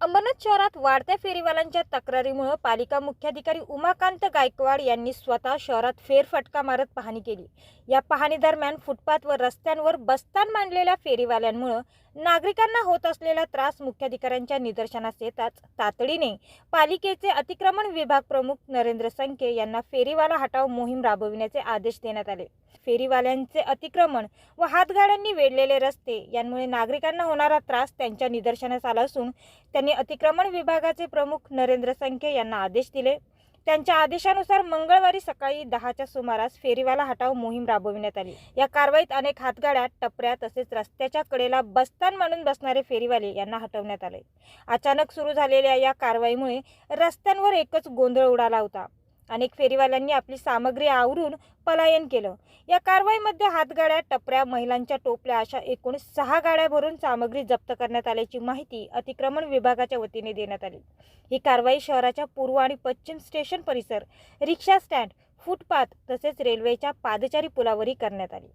अंबरनाथ शहरात वाढत्या फेरीवाल्यांच्या तक्रारीमुळे पालिका मुख्याधिकारी उमाकांत गायकवाड यांनी स्वतः शहरात फेरफटका मारत पाहणी केली. या पाहणीदरम्यान फुटपाथ व रस्त्यांवर बस्तान मांडलेल्या फेरीवाल्यांमुळे नागरिकांना होत असलेला त्रास मुख्याधिकाऱ्यांच्या निदर्शनास येताच तातडीने पालिकेचे अतिक्रमण विभाग प्रमुख नरेंद्र संके यांना फेरीवाला हटाव मोहीम राबविण्याचे आदेश देण्यात आले. फेरीवाल्यांचे अतिक्रमण व हातगाड्यांनी वेढलेले रस्ते यांमुळे नागरिकांना होणारा त्रास त्यांच्या निदर्शनास आला असून त्यांनी अतिक्रमण विभागाचे प्रमुख नरेंद्र संके यांना आदेश दिले. त्यांच्या आदेशानुसार मंगळवारी सकाळी दहाच्या सुमारास फेरीवाला हटाव मोहीम राबविण्यात आली. या कारवाईत अनेक हातगाड्या टपऱ्या तसेच रस्त्याच्या कडेला बस्तान मानून बसणारे फेरीवाले यांना हटवण्यात आले. अचानक सुरू झालेल्या या कारवाईमुळे रस्त्यांवर एकच गोंधळ उडाला होता. अनेक फेरीवाल्यांनी आपली सामग्री आवरून पलायन केलं. या कारवाईमध्ये हातगाड्या टपऱ्या महिलांच्या टोपल्या अशा एकूण सहा गाड्या भरून सामग्री जप्त करण्यात आल्याची माहिती अतिक्रमण विभागाच्या वतीने देण्यात आली. ही कारवाई शहराच्या पूर्व आणि पश्चिम स्टेशन परिसर रिक्षा स्टँड फुटपाथ तसेच रेल्वेच्या पादचारी पुलावरही करण्यात आली.